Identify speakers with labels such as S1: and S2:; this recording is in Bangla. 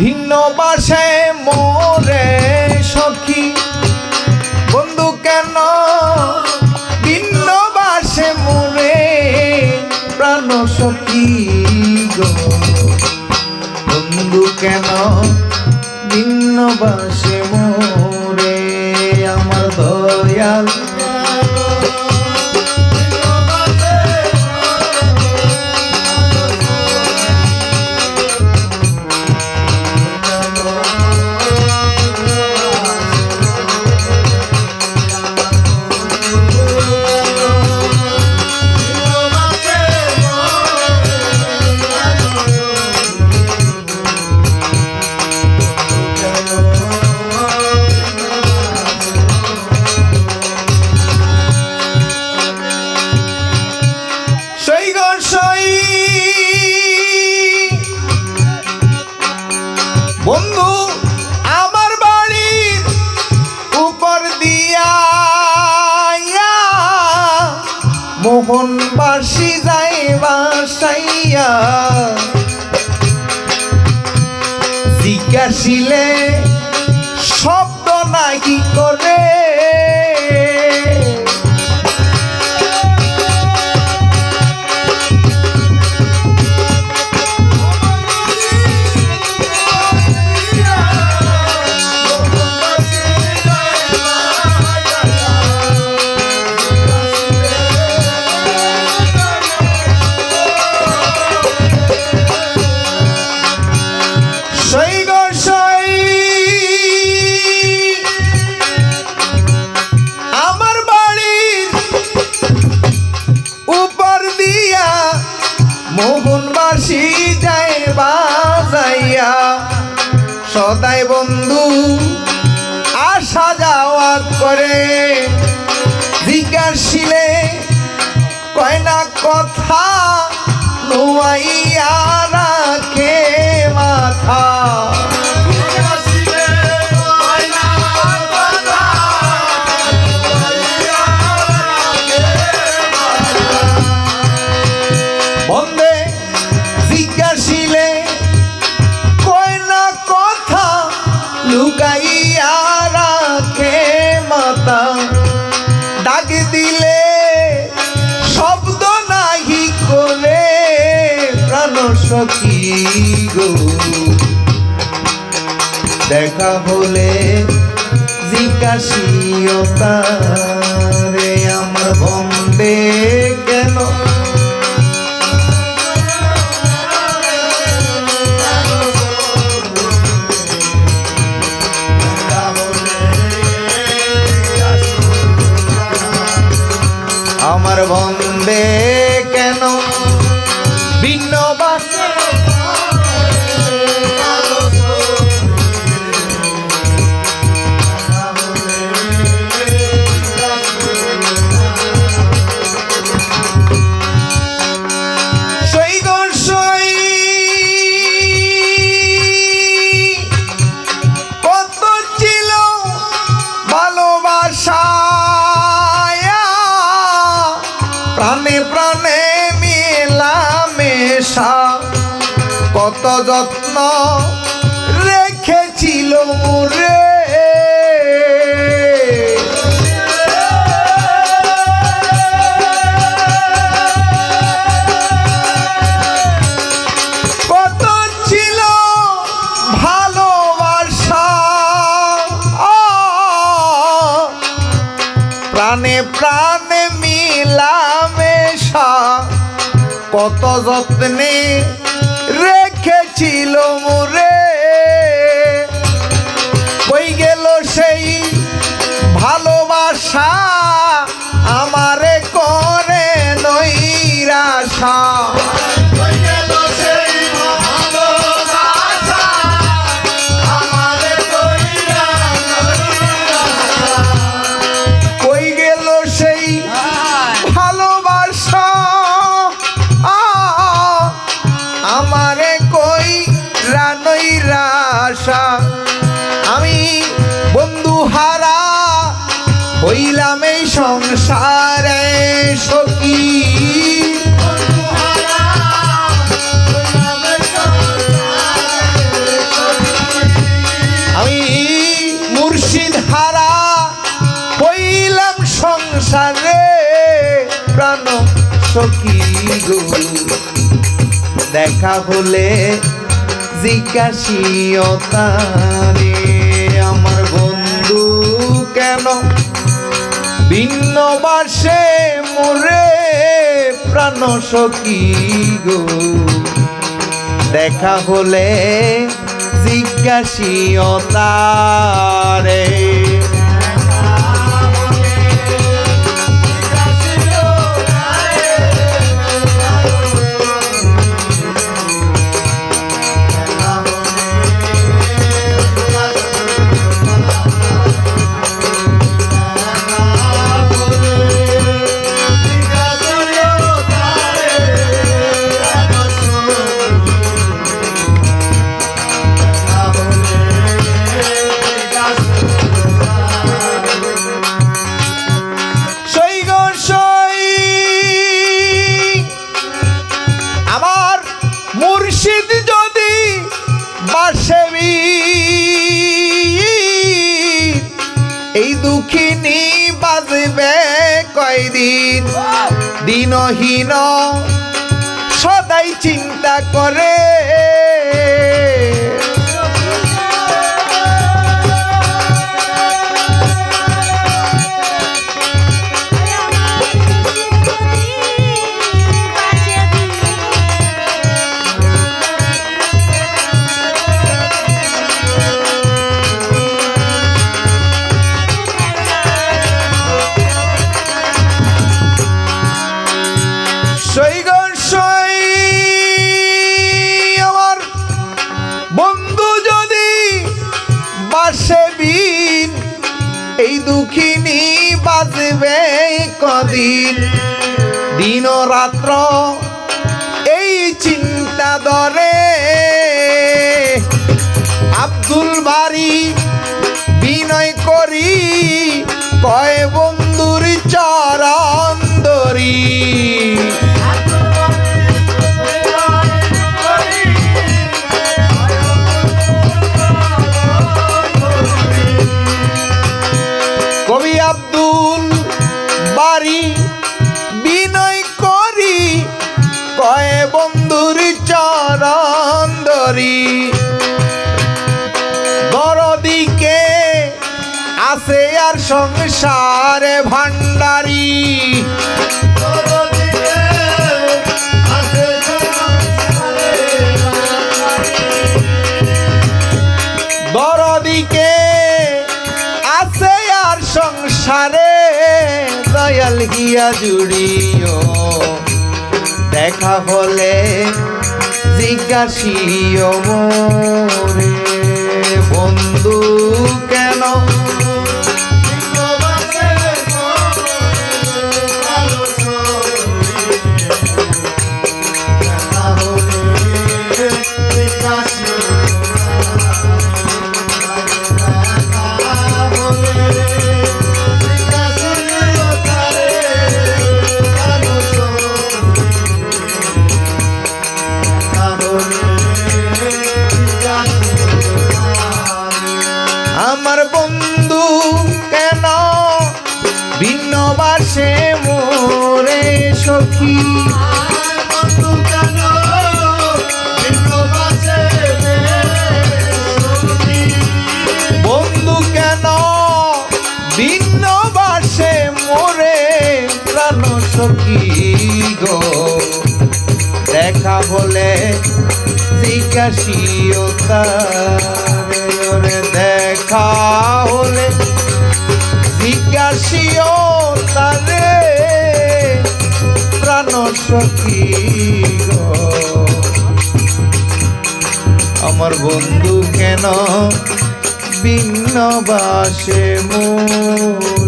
S1: ভিন্ন বাসে মোরে সখী। বন্ধু কেন ভিন্ন বাসে মোরে প্রাণ সখী গো? বন্ধু কেন ভিন্ন বাসে মোরে বাসাইয়া জিজ্ঞাসিলে শব্দ নাকি করে? সদাই বন্ধু আসা যাওয়া করে জিজ্ঞাসিলে কয় না কথা নোয়াইয়া সখী গো। দেখা হলে জিজ্ঞাসিয়তা রে আমার বন্দে কেন? প্রাণে প্রাণে মেলামেশা কত যত্ন রেখেছিল রে কত যত্নে রেখেছিল মোরে। কই গেল সেই ভালোবাসা। হইলাম এই সংসারে সখী। আমি মুর্শিদ হারা, হইলাম সংসারে প্রাণ সখী গো। দেখা হলে জিজ্ঞাসীয় তারে ভিন্ন বাসে মোরে প্রাণ সখী গো। দেখা হলে জিজ্ঞাসিও এই দুঃখিনী বাজবে কয়দিন? দিনহীন সদাই চিন্তা করে কদিন? দিন রাত্র এই চিন্তা দরে আব্দুল বাড়ি বিনয় করি কয় আর সংসারে ভান্ডারি বড়দিকে আছে আর সংসারে, দয়াল গিয়া জুড়িও। দেখা হলে জিজ্ঞাসিও মোরে, বন্ধু কেন গো? দেখা বলে জিজ্ঞাসিও তারে। দেখা হলে জিজ্ঞাসিও আমার বন্ধু কেন ভিন্ন বাসে মোরে